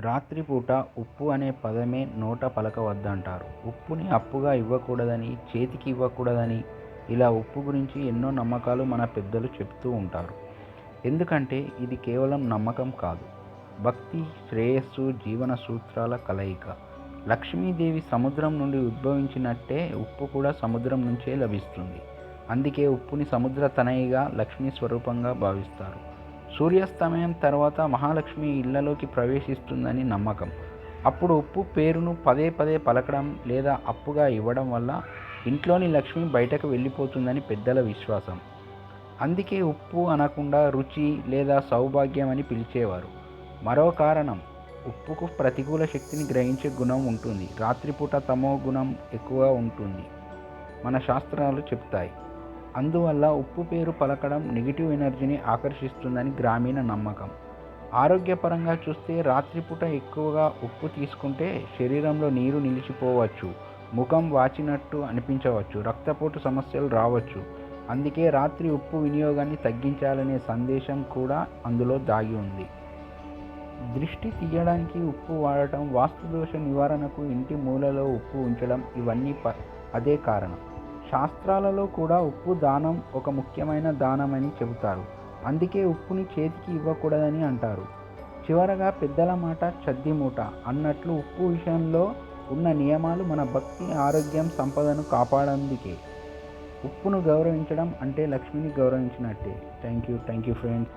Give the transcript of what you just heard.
రాత్రిపూట ఉప్పు అనే పదమే నోట పలకవద్దంటారు. ఉప్పుని అప్పుగా ఇవ్వకూడదని చేతికి ఇవ్వకూడదని ఇలా ఉప్పు గురించి ఎన్నో నమ్మకాలు మన పెద్దలు చెప్తూ ఉంటారు. ఎందుకంటే ఇది కేవలం నమ్మకం కాదు. భక్తి శ్రేయస్సు జీవన సూత్రాల కలయిక. లక్ష్మీదేవి సముద్రం నుండి ఉద్భవించినట్టే ఉప్పు కూడా సముద్రం నుంచే లభిస్తుంది. అందుకే ఉప్పుని సముద్ర తనయిగా లక్ష్మీ స్వరూపంగా భావిస్తారు. సూర్యాస్తమయం తర్వాత మహాలక్ష్మి ఇళ్ళలోకి ప్రవేశిస్తుందని నమ్మకం. అప్పుడు ఉప్పు పేరును పదే పదే పలకడం లేదా అప్పుగా ఇవ్వడం వల్ల ఇంట్లోని లక్ష్మి బయటకు వెళ్ళిపోతుందని పెద్దల విశ్వాసం. అందుకే ఉప్పు అనకుండా రుచి లేదా సౌభాగ్యం అని పిలిచేవారు. మరో కారణం ఉప్పుకు ప్రతికూల శక్తిని గ్రహించే గుణం ఉంటుంది. రాత్రిపూట తమో గుణం ఎక్కువ ఉంటుంది. మన శాస్త్రాలు చెప్తాయి. అందువల్ల ఉప్పు పేరు పలకడం నెగిటివ్ ఎనర్జీని ఆకర్షిస్తుందని గ్రామీణ నమ్మకం. ఆరోగ్యపరంగా చూస్తే రాత్రిపూట ఎక్కువగా ఉప్పు తీసుకుంటే శరీరంలో నీరు నిలిచిపోవచ్చు ముఖం వాచినట్టు అనిపించవచ్చు రక్తపోటు సమస్యలు రావచ్చు. అందుకే రాత్రి ఉప్పు వినియోగాన్ని తగ్గించాలనే సందేశం కూడా అందులో దాగి ఉంది. దృష్టి తీయడానికి ఉప్పు వాడటం వాస్తుదోష నివారణకు ఇంటి మూలలో ఉప్పు ఉంచడం ఇవన్నీ ప అదే కారణం. శాస్త్రాలలో కూడా ఉప్పు దానం ఒక ముఖ్యమైన దానమని చెబుతారు. అందుకే ఉప్పుని చేతికి ఇవ్వకూడదని అంటారు. చివరగా పెద్దల మాట చద్ది మూట అన్నట్లు ఉప్పు విషయంలో ఉన్న నియమాలు మన భక్తి ఆరోగ్యం సంపదను కాపాడందుకే. ఉప్పును గౌరవించడం అంటే లక్ష్మిని గౌరవించినట్టే. Thank you thank you friends.